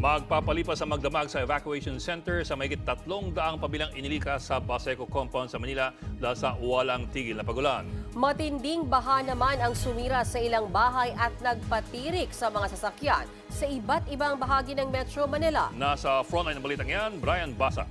Magpapalipas sa magdamag sa evacuation center sa mahigit tatlong daang pabilang inilika sa Baseco Compound sa Manila dahil sa walang tigil na pagulan. Matinding baha naman ang sumira sa ilang bahay at nagpatirik sa mga sasakyan sa iba't ibang bahagi ng Metro Manila. Nasa frontline ng balitang yan, Brian Basa.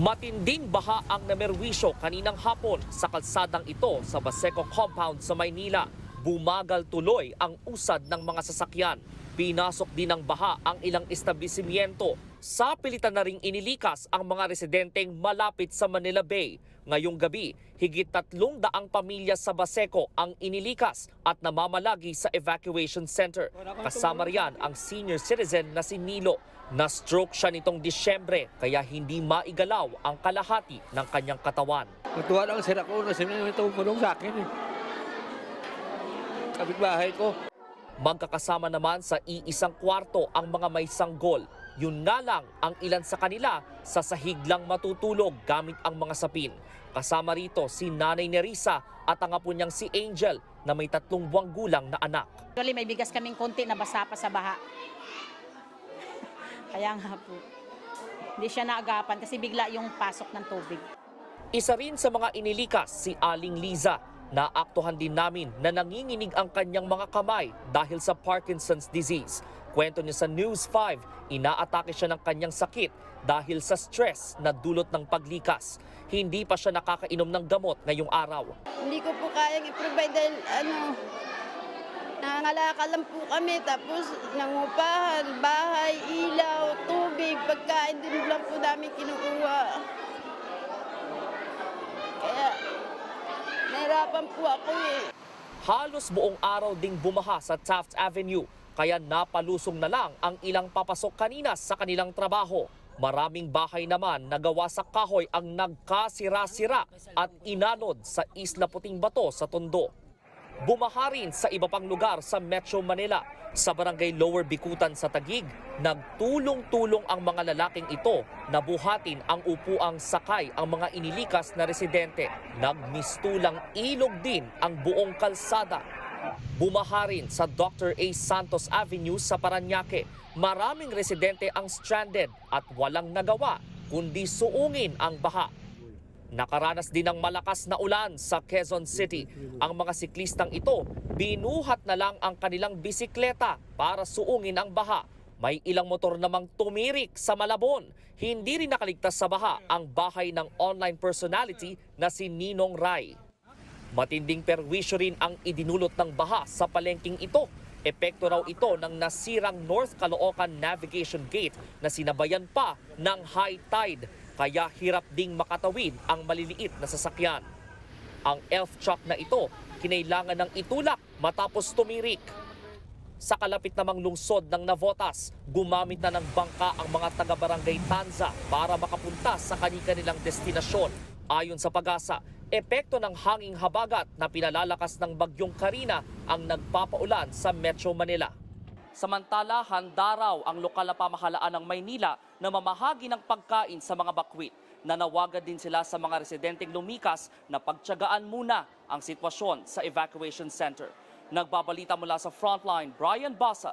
Matinding baha ang namerwisyo kaninang hapon sa kalsadang ito sa Baseco Compound sa Maynila. Bumagal tuloy ang usad ng mga sasakyan. Pinasok din ng baha ang ilang establishmento. Sa pilitan na ring inilikas ang mga residenteng malapit sa Manila Bay. Ngayong gabi, higit tatlong daang pamilya sa Baseco ang inilikas at namamalagi sa evacuation center. Kasama riyan ang senior citizen na si Nilo. Na-stroke siya nitong Disyembre kaya hindi maigalaw ang kalahati ng kanyang katawan. Natuwa lang sir ako na may tumulong sa akin eh. Kapitbahay ko. Magkakasama naman sa iisang kwarto ang mga may sanggol. Yun nga lang ang ilan sa kanila sa sahig lang matutulog gamit ang mga sapin. Kasama rito si Nanay Nerissa at ang apo niyang si Angel na may tatlong buwang gulang na anak. Actually, may bigas kaming konti na basa pa sa baha. Kaya nga po. Hindi siya naagapan kasi bigla yung pasok ng tubig. Isa rin sa mga inilikas si Aling Liza. Naaktuhan din namin na nanginginig ang kanyang mga kamay dahil sa Parkinson's disease. Kwento niya sa News 5, inaatake siya ng kanyang sakit dahil sa stress na dulot ng paglikas. Hindi pa siya nakakainom ng gamot ngayong araw. Hindi ko po kayang i-provide dahil ano, nangangalakal lang po kami. Tapos nangupahan, bahay, ilaw, tubig, pagkain din lang po namin kinukuha. Kaya nahirapan po ako eh. Halos buong araw ding bumaha sa Taft Avenue kaya napalusong na lang ang ilang papasok kanina sa kanilang trabaho. Maraming bahay naman na gawa sa kahoy ang nagkasira-sira at inanod sa Isla Puting Bato sa Tondo. Bumaha rin sa iba pang lugar sa Metro Manila. Sa barangay Lower Bikutan sa Tagig, nagtulong-tulong ang mga lalaking ito na buhatin ang upuang sakay ang mga inilikas na residente. Nagmistulang ilog din ang buong kalsada. Bumaha rin sa Dr. A. Santos Avenue sa Paranaque. Maraming residente ang stranded at walang nagawa kundi suungin ang baha. Nakaranas din ng malakas na ulan sa Quezon City. Ang mga siklistang ito, binuhat na lang ang kanilang bisikleta para suungin ang baha. May ilang motor namang tumirik sa Malabon. Hindi rin nakaligtas sa baha ang bahay ng online personality na si Ninong Rai. Matinding perwisyo rin ang idinulot ng baha sa palengking ito. Epekto raw ito ng nasirang North Caloocan Navigation Gate na sinabayan pa ng high tide kaya hirap ding makatawid ang maliliit na sasakyan. Ang elf truck na ito kinailangan ng itulak matapos tumirik. Sa kalapit namang lungsod ng Navotas, gumamit na ng bangka ang mga taga-barangay Tanza para makapunta sa kanilang destinasyon. Ayon sa pag-asa, epekto ng hanging habagat na pinalalakas ng bagyong Karina ang nagpapaulan sa Metro Manila. Samantala, handa raw ang lokal na pamahalaan ng Maynila na mamahagi ng pagkain sa mga bakwit. Nanawagan din sila sa mga residenteng lumikas na pagtyagaan muna ang sitwasyon sa evacuation center. Nagbabalita mula sa Frontline, Brian Basa,